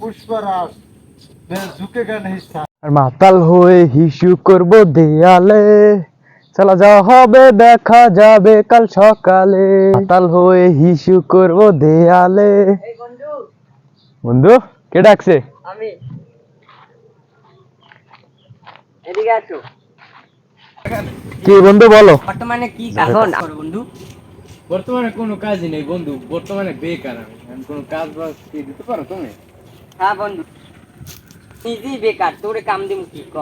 পুষ্পরাস ঝুঁকে গেল মাতাল হয়ে হিসু করব দেয়ালে। চলা যা হবে দেখা যাবে কাল সকালে। মাতাল হয়ে হিসু করব দেয়ালে। বন্ধু কে ডাকছে? আমি। এদিকে আছো কি বন্ধু বলো। বর্তমানে কি এখন? বন্ধু। বর্তমানে কোনো কাজই নেই বন্ধু বর্তমানে বেকার আমি। কোনো কাজ বাজ দিতে পারো তুমি? হ্যাঁ বন্ধু। নিজেই বেকার তোরে কাম দিম কি? ক।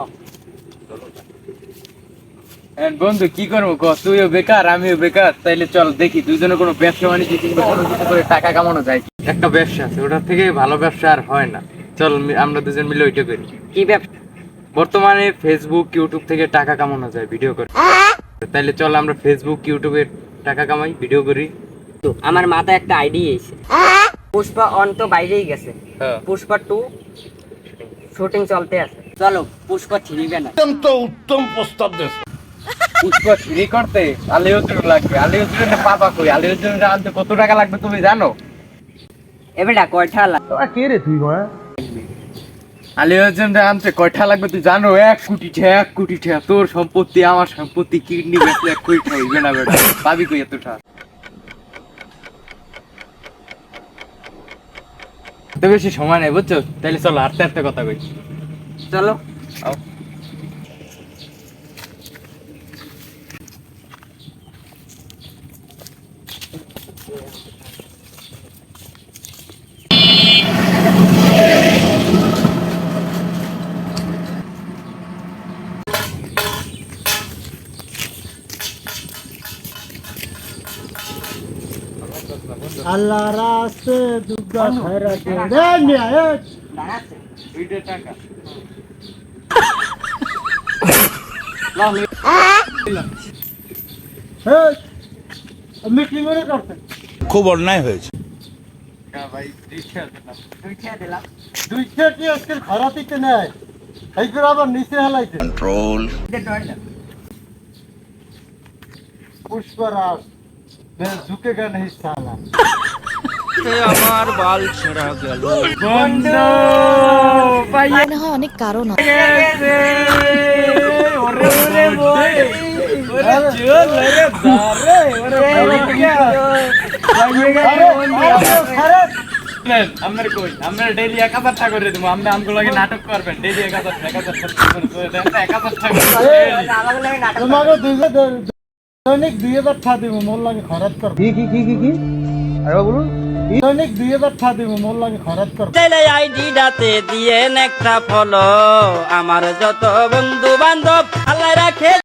বন্ধু কি করব ক? তুইও বেকার আমিও বেকার। তাইলে চল দেখি দুইজনে কোনো ব্যবসা বাণিজ্য কিংবা কোনো কিছু করে টাকা কামানো যায় কি। একটা ব্যবসা আছে ওটার থেকে ভালো ব্যবসা আর হয় না। চল আমরা দুজন মিলে ওইটা করি। কি ব্যবসা? বর্তমানে ফেসবুক ইউটিউব থেকে টাকা কামানো যায় ভিডিও করে। তাইলে চল আমরা ফেসবুক ইউটিউবে টাকা কামাই ভিডিও করি। তো আমার মাথায় একটা আইডিয়া এসে পুষ্পা অন তো বাইরেই গেছে। হ্যাঁ। পুষ্পা টু শুটিং চলতে আছে। চলো Pushpa three banner Pushpa free করতে আলিউদ্দিন লাগবে। আলিউদ্দিন পাপা কই? আলিউদ্দিন আনতে কত টাকা লাগবে তুমি জানো? এবেটা কয়টা লাগ কে রে তুই মা? আলিউদ্দিন আনতে কয়টা লাগবে তুই জানো? এক কোটি ঠে এক কোটি ঠে তোর সম্পত্তি আমার সম্পত্তি কিডনি বেচলে এক কোটি ঠে হইবে না বেটা। পাবি কই এত তো বেশি সময় নেই বুঝছ? তাহলে চলো হাঁটতে হাঁটতে কথা কই। চলো। আল্লাহ রাস্তে দুর্গা খয়রাতে দেন মিয়া এ খুব অন্যায় হয়েছে। পুষ্পরাজ। ঝুঁকে গেল হে আমার বাল ছেঁড়া অনেক কারণ আমার কই আমরা ডেইলি এক করে দেবো লাগে নাটক করবেন ডেইলি এক দৈনিক দুই হাজার ঠা দিব মোর লাগে খরচ কর। কি কি কি কি কি? আরে বলুন। দৈনিক দুই হাজার ঠা দিব মোর লাগে খরচ কর। চাইলে আইডিটাতে দিয়ে একটা ফলো আমার যত বন্ধু বান্ধব আল্লাহ রাখে